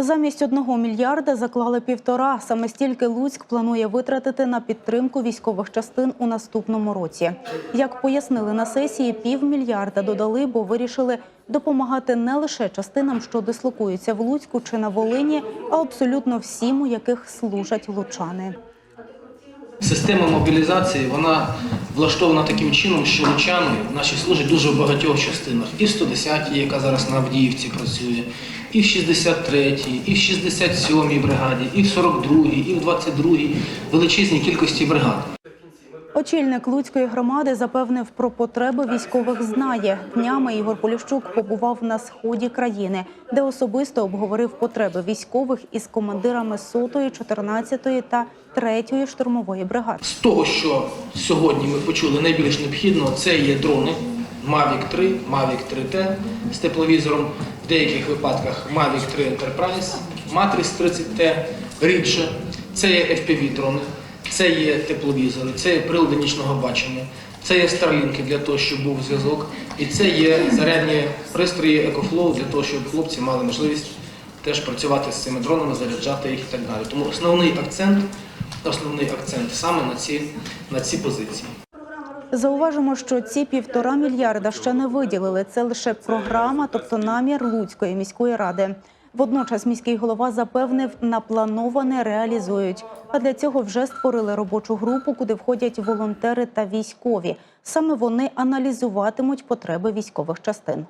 Замість одного мільярда заклали півтора. Саме стільки Луцьк планує витратити на підтримку військових частин у наступному році. Як пояснили на сесії, півмільярда додали, бо вирішили допомагати не лише частинам, що дислокуються в Луцьку чи на Волині, а абсолютно всім, у яких служать лучани. Система мобілізації вона влаштована таким чином, що лучани наші служать дуже в багатьох частинах. І в 110-й, яка зараз на Авдіївці працює, і в 63-й, і в 67-й бригаді, і в 42-й, і в 22-й величезній кількості бригад. Очільник Луцької громади запевнив про потреби військових знає. Днями Ігор Поліщук побував на сході країни, де особисто обговорив потреби військових із командирами 100-ї, 14-ї та 3-ї штурмової бригади. З того, що сьогодні ми почули найбільш необхідно, це є дрони Mavic 3, Mavic 3T з тепловізором, в деяких випадках Mavic 3 Enterprise, Matrix 30T, рідше. Це є FPV-дрони, це є тепловізори, це є прилади нічного бачення, це є старлінки для того, щоб був зв'язок, і це є зарядні пристрої EcoFlow для того, щоб хлопці мали можливість теж працювати з цими дронами, заряджати їх і так далі. Тому основний акцент, основний акцент саме на ці, на ці позиції. Зауважимо, що ці півтора мільярда ще не виділили. Це лише програма, тобто намір Луцької міської ради. Водночас міський голова запевнив, наплановане реалізують. А для цього вже створили робочу групу, куди входять волонтери та військові. Саме вони аналізуватимуть потреби військових частин.